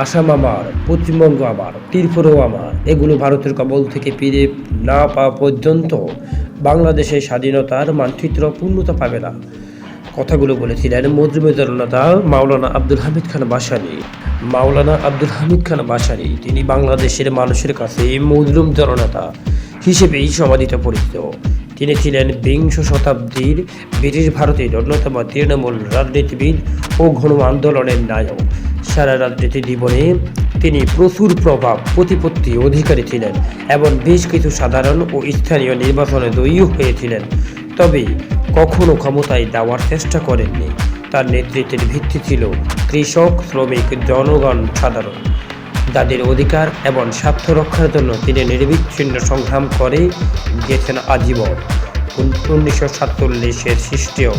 আসাম আমার, পশ্চিমবঙ্গ আমার, ত্রিপুরাও আমার। এগুলো ভারতের কবল থেকে ফিরে না পাওয়া পর্যন্ত বাংলাদেশের স্বাধীনতার মানচিত্র পূর্ণতা পাবে না। কথাগুলো বলেছিলেন মজরুমের জননেতা মাওলানা আব্দুল হামিদ খান বাসারি মাওলানা আব্দুল হামিদ খান বাসারি তিনি বাংলাদেশের মানুষের কাছে মজলুম জননেতা হিসেবেই সমাধিত পরিচিত। তিনি ছিলেন বিংশ শতাব্দীর ব্রিটিশ ভারতের অন্যতম তৃণমূল রাজনীতিবিদ ও গণ আন্দোলনের নায়ক। সারা রাজনীতি জীবনে তিনি প্রচুর প্রভাব, প্রতিপত্তি অধিকারী ছিলেন এবং বেশ কিছু সাধারণ ও স্থানীয় নির্বাচনে জয়ীও হয়েছিলেন। তবে কখনো ক্ষমতায় দেওয়ার চেষ্টা করেননি। তার নেতৃত্বের ভিত্তি ছিল কৃষক, শ্রমিক, জনগণ সাধারণ। যাদের অধিকার এবং স্বার্থ রক্ষার জন্য তিনি নির্বিচ্ছিন্ন সংগ্রাম করে গেছেন আজীবন। উনিশশো সাতচল্লিশের সৃষ্টিও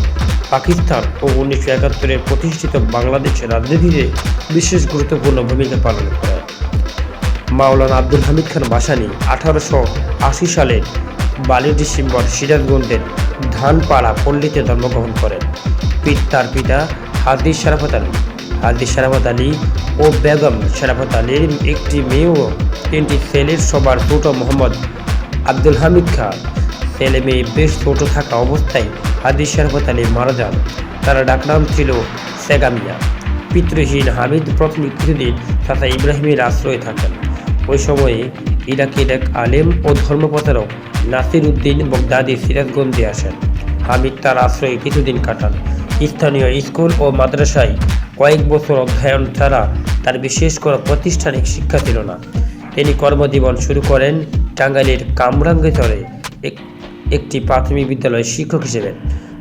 পাকিস্তান ও উনিশশো একাত্তরের প্রতিষ্ঠিত বাংলাদেশের রাজনীতিতে বিশেষ গুরুত্বপূর্ণ ভূমিকা পালন করেন মাওলানা আব্দুল হামিদ খান বাসানি আঠারোশো আশি সালের বালি ডিসেম্বর সিরাজগঞ্জের ধানপাড়া পল্লীতে জন্মগ্রহণ করেন। পিত, তার পিতা হাদিস শারাফত আলী। হাদিস শারাফত আলী ও বেগম শারাফত আলীর একটি মেয়ে ও তিনটি ছেলের সবার ছোট মোহাম্মদ আব্দুল হামিদ খান। ছেলে মেয়ে বেশ ছোট থাকা অবস্থায় হাদিস শারাফত আলী মারা যান। তার ডাকনাম ছিল সেগামিয়া। পিতৃহীন হামিদ প্রথমে কিছুদিন চাচা ইব্রাহিমের আশ্রয়ে থাকেন। ওই সময়ে ইরাকের এক আলেম ও ধর্মপ্রচারক নাসির উদ্দিন বগদাদি সিরাজগঞ্জে আসেন। হামিদ তার আশ্রয়ে কিছুদিন কাটান। স্থানীয় স্কুল ও মাদ্রাসায় কয়েক বছর অধ্যয়ন ছাড়া তার বিশেষ কোনো প্রাতিষ্ঠানিক শিক্ষা ছিল না। তিনি কর্মজীবন শুরু করেন টাঙ্গাইলের কামরাঙ্গেচরে এক একটি প্রাথমিক বিদ্যালয়ের শিক্ষক হিসেবে।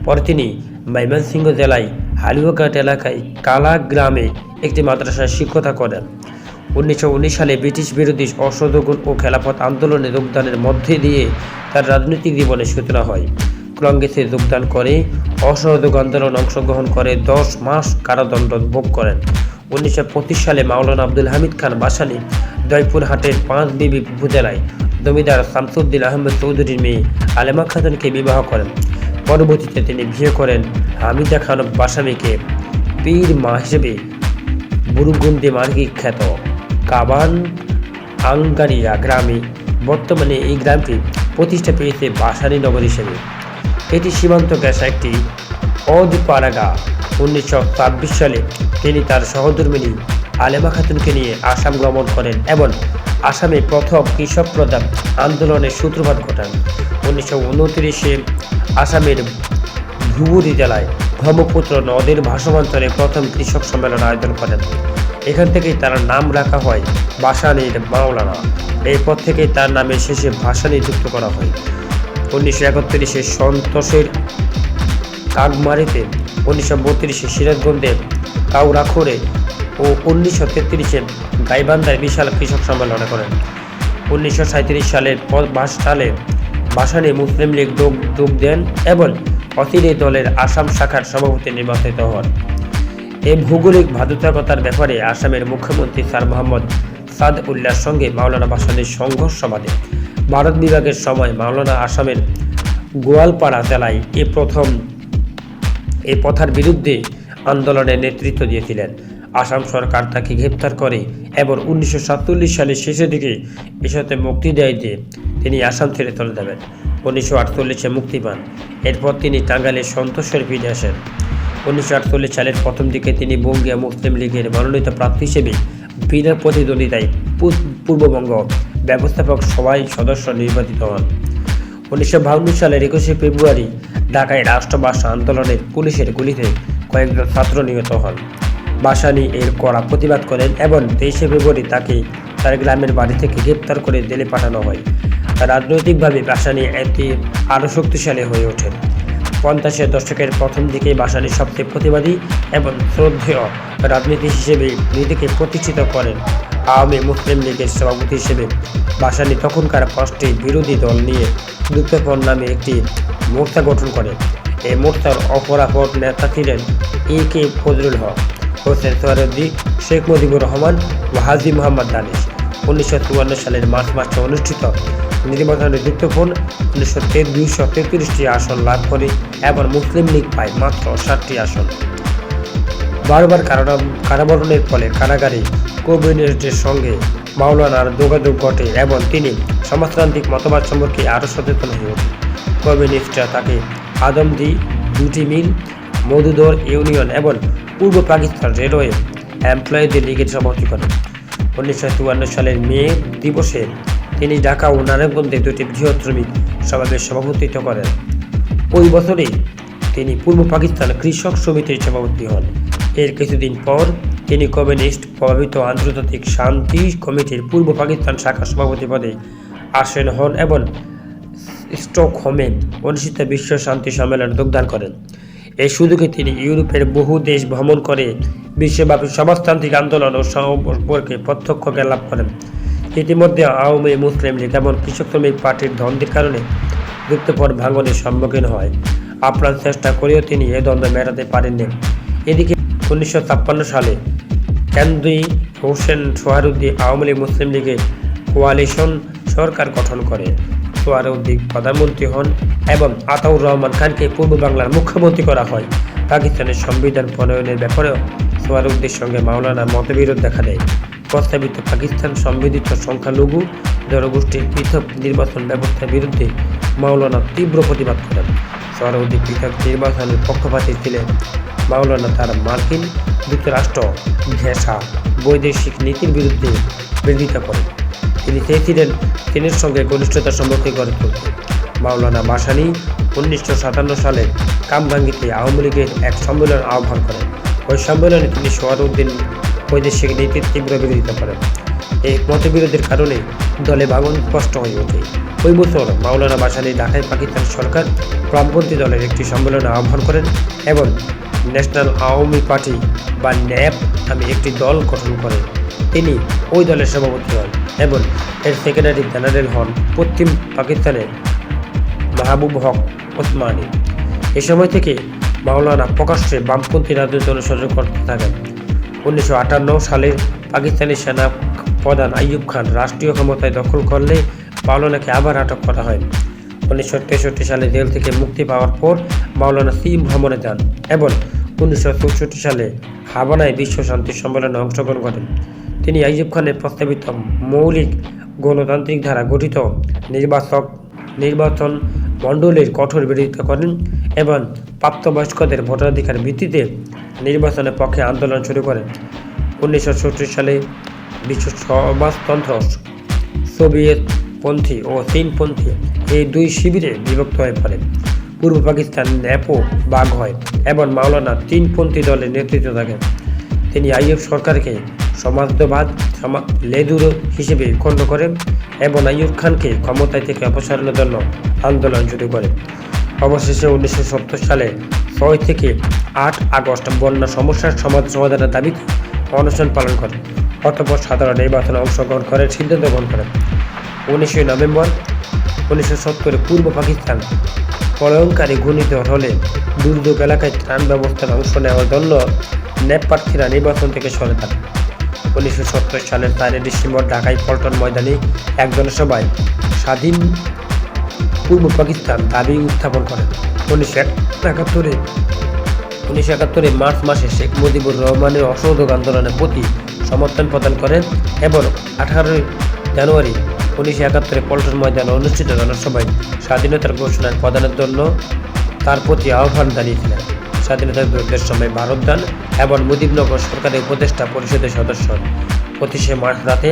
পরে তিনি ময়মনসিংহ জেলায় হালুয়াঘাট এলাকায় কালা গ্রামে একটি মাদ্রাসায় শিক্ষকতা করেন। উনিশশো উনিশ সালে ব্রিটিশ বিরোধী অসহযোগ ও খেলাফত আন্দোলনে যোগদানের মধ্যে দিয়ে তার রাজনৈতিক জীবনের সূচনা হয়। কংগ্রেসে যোগদান করে অসহযোগ আন্দোলন অংশগ্রহণ করে দশ মাস কারাদণ্ড ভোগ করেন। উনিশশো পঁচিশ সালে মাওলানা আব্দুল হামিদ খান বাসানি, জয়পুরহাটের পাঁচ বিবি উপজেলায় জমিদার শামসুদ্দিন আহমেদ চৌধুরীর মেয়ে আলেমা খাতুনকে বিবাহ করেন। পরবর্তীতে তিনি বিয়ে করেন হামিদা খান বাসামিকে। পীর মা হিসেবে বুরুগুন্দি মার্গিক খ্যাত কাবান আঙ্গারিয়া গ্রামে বর্তমানে এই গ্রামটি প্রতিষ্ঠা পেয়েছে বাসানি নগর হিসেবে। এটি সীমান্ত গ্যাসা একটি অজপাড়াগা উনিশশো সালে তিনি তার সহধর্মিনী আলেমা খাতুনকে নিয়ে আসাম গমন করেন এবং আসামে প্রথম কৃষক প্রধান আন্দোলনের সূত্রপাত ঘটান। উনিশশো উনত্রিশে আসামের ধুবুরি জেলায় ব্রহ্মপুত্র নদের ভাসমান্তরে প্রথম কৃষক সম্মেলন আয়োজন করেন। এখান থেকেই তার নাম রাখা হয় বাসানির মাওলানা। এরপর থেকেই তার নামের শেষে ভাসানি যুক্ত করা হয়। উনিশশো একত্রিশে সন্তোষের কাকমারিতে, উনিশশো বত্রিশে সিরাজগঞ্জে কাউরাখোরে ও উনিশশো তেত্রিশে গাইবান্ধায় বিশাল কৃষক সম্মেলন করেন। উনিশশো সাঁত্রিশ সালের সালে বাসানে মুসলিম লীগ যোগ যোগ দেন এবং অচিরে দলের আসাম শাখার সভাপতি নির্বাচিত হন। এই ভৌগোলিক বাধ্যতাকতার ব্যাপারে আসামের মুখ্যমন্ত্রী স্যার মোহাম্মদ সাদ উল্লাহর সঙ্গে মাওলানা বাসানের সংঘর্ষ বাঁধে ভারত বিভাগের সময় মাওলানা আসামের গোয়ালপাড়া জেলায় এ প্রথম, এ প্রথার বিরুদ্ধে আন্দোলনের নেতৃত্ব দিয়েছিলেন। আসাম সরকার তাকে গ্রেপ্তার করে এবং উনিশশো সাতচল্লিশ সালের শেষের দিকে এসাথে মুক্তি দেয় যে তিনি আসাম ছেড়ে চলে যাবেন। উনিশশো আটচল্লিশে মুক্তি পান। এরপর তিনি টাঙ্গাইলের সন্তোষের ফিরে আসেন। উনিশশো আটচল্লিশ সালের প্রথম দিকে তিনি বঙ্গীয় মুসলিম লীগের মনোনীত প্রার্থী হিসেবে বিনা প্রতিদ্বন্দ্বিতায় পূর্ববঙ্গ ব্যবস্থাপক সভায় সদস্য নির্বাচিত হন। উনিশশো সালের একুশে ফেব্রুয়ারি ঢাকায় রাষ্ট্রভাষা আন্দোলনের পুলিশের গুলিতে কয়েকজন ছাত্র নিহত হন। বাসানি এর কড়া প্রতিবাদ করেন এবং তেইশে ফেব্রুয়ারি তাকে তার গ্রামের বাড়ি থেকে গ্রেপ্তার করে জেলে পাঠানো হয়। রাজনৈতিকভাবে বাসানি এটি আরও শক্তিশালী হয়ে ওঠেন। পঞ্চাশের দশকের প্রথম দিকে বাসানি সবচেয়ে প্রতিবাদী এবং শ্রদ্ধেয় রাজনীতি হিসেবে নিজেকে প্রতিষ্ঠিত করেন। আওয়ামী মুসলিম লীগের সভাপতি হিসেবে বাসানি তখনকার কষ্টে বিরোধী দল নিয়ে যুক্তফ্রন্ট নামে একটি মোর্চা গঠন করে এই মোর্চার অপরাপর নেতা ছিলেন এ কে ফজলুল হক। হোসেন সোহরদ্দি শেখ মুজিবুর রহমান ও হাজি মোহাম্মদ দানিশ। উনিশশো চুয়ান্ন সালের মার্চ মাসে অনুষ্ঠিত নির্বাচনে যুক্তফ্রন্ট উনিশশো দুইশো তেত্রিশটি আসন লাভ করে এবং মুসলিম লীগ পায় মাত্র ষাটটি আসন। বারবার কারাবরণের ফলে কারাগারে কমিউনিস্টদের সঙ্গে মাওলানার যোগাযোগ ঘটে এবং তিনি সমাজতান্ত্রিক মতবাদ সম্পর্কে আরও সচেতন হয়ে ওঠেন। কমিউনিস্টরা তাকে আদমদি দুটি মিল মধুদর ইউনিয়ন এবং পূর্ব পাকিস্তান রেলওয়ে এমপ্লয়িদের লীগের সভাপতি করেন উনিশশো চুয়ান্ন সালের মে দিবসে তিনি ঢাকা ও নারায়ণগঞ্জে দুটি বৃহৎ শ্রমিক সমাবেশ সভাপতিত্ব করেন। ওই বছরেই তিনি পূর্ব পাকিস্তান কৃষক সমিতির সভাপতি হন। এর কিছুদিন পর তিনি কমিউনিস্ট, প্রভাবিত আন্তর্জাতিক শান্তি কমিটির পূর্ব পাকিস্তান শাখা সভাপতি পদে আসীন হন এবং স্টকহোমে অনুষ্ঠিত বিশ্ব শান্তি সম্মেলনে যোগদান করেন। এই সুযোগে তিনি ইউরোপের বহু দেশ ভ্রমণ করে বিশ্বব্যাপী সমাজতান্ত্রিক আন্দোলন ও সম্পর্কে প্রত্যক্ষ জ্ঞান লাভ করেন। ইতিমধ্যে আওয়ামী মুসলিম লীগ এবং কৃষক শ্রমিক পার্টির দ্বন্দ্বের কারণে যুক্তপর ভাঙনের সম্মুখীন হয়। আপ্রাণ চেষ্টা করেও তিনি এ দ্বন্দ্ব মেটাতে পারেননি। এদিকে উনিশশো ছাপ্পান্ন সালে কেন্দ্রী হোসেন সোহারুদ্দিন আওয়ামী লীগ মুসলিম লীগের কোয়ালিশন সরকার গঠন করে। সোহারুদ্দিন প্রধানমন্ত্রী হন এবং আতাউর রহমান খানকে পূর্ব বাংলার মুখ্যমন্ত্রী করা হয়। পাকিস্তানের সংবিধান প্রণয়নের ব্যাপারেও সোহারুদ্দিনের সঙ্গে মাওলানা মতবিরোধ দেখা দেয়। প্রস্তাবিত পাকিস্তান সংবিধিত সংখ্যালঘু জনগোষ্ঠীর পৃথক নির্বাচন ব্যবস্থার বিরুদ্ধে মাওলানা তীব্র প্রতিবাদ করেন। সোহরাউদ্দিন পৃথক নির্বাচনের পক্ষপাতী ছিলেন মাওলানা তার মার্কিন যুক্তরাষ্ট্র ঘেঁষা বৈদেশিক নীতির বিরুদ্ধে বিরোধিতা করেন। তিনি চেয়েছিলেন চীনের সঙ্গে ঘনিষ্ঠতা সম্পর্কে গড়ে তুলতে। মাওলানা বাসানি উনিশশো সাতান্ন সালে কামভাঙ্গিতে আওয়ামী লীগের এক সম্মেলন আহ্বান করেন। ওই সম্মেলনে তিনি সোহরাউদ্দিন বৈদেশিক নীতির তীব্র বিরোধিতা করেন। এই মতবিরোধের কারণে দলে ভাঙন স্পষ্ট হয়ে ওঠে। ওই বছর মাওলানা বাসানি ঢাকায় পাকিস্তান সরকার বামপন্থী দলের একটি সম্মেলনে আহ্বান করেন এবং ন্যাশনাল আওয়ামী পার্টি বা ন্যাপ নামে একটি দল গঠন করেন তিনি ওই দলের সভাপতি হন এবং এর সেক্রেটারি জেনারেল হন পশ্চিম পাকিস্তানের মাহবুব হক ওসমানী। এ সময় থেকে মাওলানা প্রকাশ্যে বামপন্থী রাজনীতি অনুসরণ করতে থাকেন। উনিশশো আটান্ন সালে পাকিস্তানি সেনা প্রধান আইয়ুব খান রাষ্ট্রীয় ক্ষমতায় দখল করলে মাওলানাকে আবার আটক করা হয়। উনিশশো তেষট্টি সালে জেল থেকে মুক্তি পাওয়ার পর মাওলানা সিম ভ্রমণে যান এবং উনিশশো চৌষট্টি সালে হাবানায় বিশ্ব শান্তি সম্মেলনে অংশগ্রহণ করেন। তিনি আইয়ুব খানের প্রস্তাবিত মৌলিক গণতান্ত্রিক ধারা গঠিত নির্বাচক নির্বাচন মণ্ডলীর কঠোর বিরোধিতা করেন এবং প্রাপ্তবয়স্কদের ভোটাধিকার ভিত্তিতে নির্বাচনের পক্ষে আন্দোলন শুরু করেন। উনিশশো সত্তর সালে বিশ্ব সমাজতন্ত্র সোভিয়েত পন্থী ও চীনপন্থী এই দুই শিবিরে বিভক্ত হয়ে পড়ে। পূর্ব পাকিস্তান ন্যাপো বাঘ হয় এবং মাওলানা তিনপন্থী দলের নেতৃত্ব থাকেন তিনি আইএফ সরকারকে সমাজবাদ সমা- লেদুর হিসেবে খণ্ড করেন এবং আইয়ুব খানকে ক্ষমতায় থেকে অপসারণের জন্য আন্দোলন শুরু করেন অবশেষে উনিশশো সত্তর সালে ছয় থেকে আট আগস্ট বন্যা সমস্যার সমাজ সমাধানের দাবিতে অনশন পালন করেন অতঃপর সাধারণ নির্বাচনে অংশগ্রহণ করার সিদ্ধান্ত গ্রহণ করেন উনিশে নভেম্বর উনিশশো সত্তরে পূর্ব পাকিস্তান প্রলয়ঙ্কারী ঘূর্ণিঝড় হলে দুর্যোগ এলাকায় ত্রাণ ব্যবস্থার অংশ নেওয়ার জন্য ন্যাপ প্রার্থীরা নির্বাচন থেকে সরে থাকে উনিশশো সত্তর সালের চারই ডিসেম্বর ঢাকায় পল্টন ময়দানে এক জনসভায় স্বাধীন পূর্ব পাকিস্তান দাবি উত্থাপন করেন। উনিশশো একাত্তরে উনিশশো একাত্তরে মার্চ মাসে শেখ মুজিবুর রহমানের অসহযোগ আন্দোলনের প্রতি সমর্থন প্রদান করেন এবং আঠারোই জানুয়ারি উনিশশো একাত্তরে পল্টন ময়দানে অনুষ্ঠিত জনসভায় স্বাধীনতার ঘোষণার প্রদানের জন্য তার প্রতি আহ্বান জানিয়েছিলেন। স্বাধীনতার যুদ্ধের সময় ভারত দান এবং মুজিবনগর সরকারের উপদেষ্টা পরিষদের সদস্য। পঁচিশে মার্চ রাতে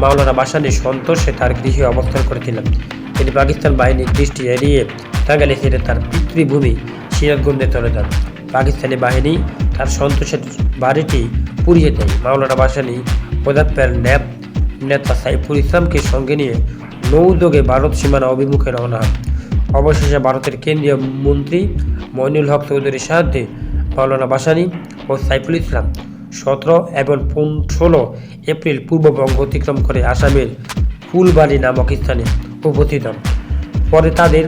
মাওলানা বাসানি সন্তোষে তার গৃহে অবস্থান করেছিলেন। তিনি পাকিস্তান বাহিনীর দৃষ্টি এড়িয়ে টাঙ্গালে ফিরে তার পিতৃভূমি সিরাজগঞ্জে চলে যান পাকিস্তানি বাহিনী তার সন্তোষের বাড়িটি পুড়িয়ে দেয়। মাওলানা বাসানি প্রজাপ্যার ন্যাপ নেতা সাইফুল ইসলামকে সঙ্গে নিয়ে নৌদোগে ভারত সীমানা অভিমুখে রওনা হন। অবশেষে ভারতের কেন্দ্রীয় মন্ত্রী মইনুল হক চৌধুরীর সাহায্যে মাওলানা বাসানি ও সাইফুল ইসলাম সতেরো এবং ষোলো এপ্রিল পূর্ববঙ্গ অতিক্রম করে আসামের ফুলবাড়ি নামক স্থানে উপস্থিত হন। পরে তাদের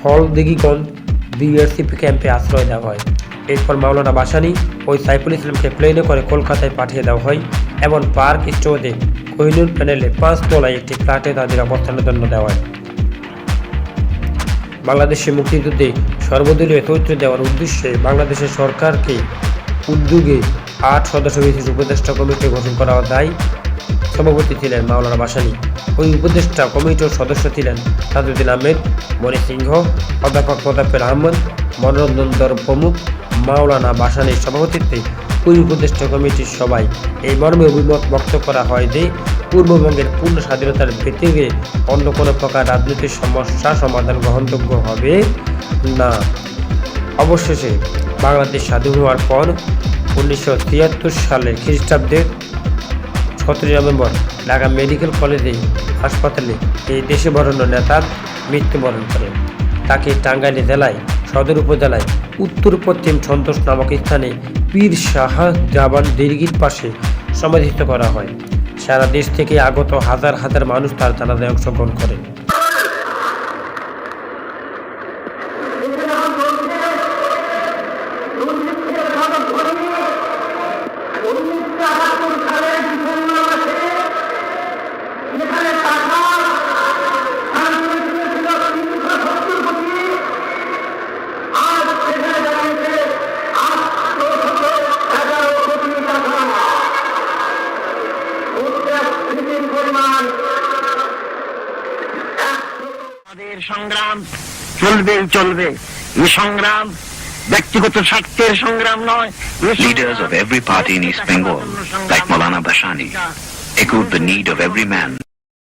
হলদিঘিগঞ্জ বিএসএফ ক্যাম্পে আশ্রয় দেওয়া হয়। এরপর মাওলানা বাসানি ওই সাইফুল ইসলামকে প্লেনে করে কলকাতায় পাঠিয়ে দেওয়া হয় এবং পার্ক স্টোরে কোহিনুর প্যানেলে পাঁচ তলায় একটি ফ্ল্যাটে তাদের অবস্থানের জন্য দেওয়া হয়। বাংলাদেশে মুক্তিযুদ্ধে সর্বদলীয় তথ্য দেওয়ার উদ্দেশ্যে বাংলাদেশের সরকারকে উদ্যোগে আট সদস্য বিশিষ্ট উপদেষ্টা কমিটি গঠন করা দায়। সভাপতি ছিলেন মাওলানা বাসানি ওই উপদেষ্টা কমিটির সদস্য ছিলেন সাজুদ্দিন আহমেদ, মণি সিংহ, অধ্যাপক প্রতাপের আহমদ, মনোরঞ্জন দর প্রমুখ, মাওলানা বাসানির সভাপতিত্বে ওই উপদেষ্টা কমিটির সবাই এই মর্মে অভিমত ব্যক্ত করা হয় যে, পূর্ববঙ্গের পূর্ণ স্বাধীনতার ভিত্তিতে অন্য কোনো প্রকার রাজনৈতিক সমস্যা সমাধান গ্রহণযোগ্য হবে না। অবশেষে বাংলাদেশ স্বাধীন হওয়ার পর উনিশশো তিয়াত্তর সালে খ্রিস্টাব্দের সতেরোই নভেম্বর ঢাকা মেডিকেল কলেজে হাসপাতালে এই দেশে বরণ্য নেতার মৃত্যুবরণ করেন তাকে টাঙ্গাইল জেলায়, সদর উপজেলায় উত্তর পশ্চিম সন্তোষ নামক স্থানে পীর শাহ জাবান দিরগির পাশে সমাধিত করা হয়। সারা দেশ থেকে আগত হাজার হাজার মানুষ তার জানাজায় অংশগ্রহণ করেন সংগ্রাম চলবে চলবে এই সংগ্রাম ব্যক্তিগত স্বার্থের সংগ্রাম নয় Leaders of every party in East Bengal, like Maulana Bashani, echoed the need of every man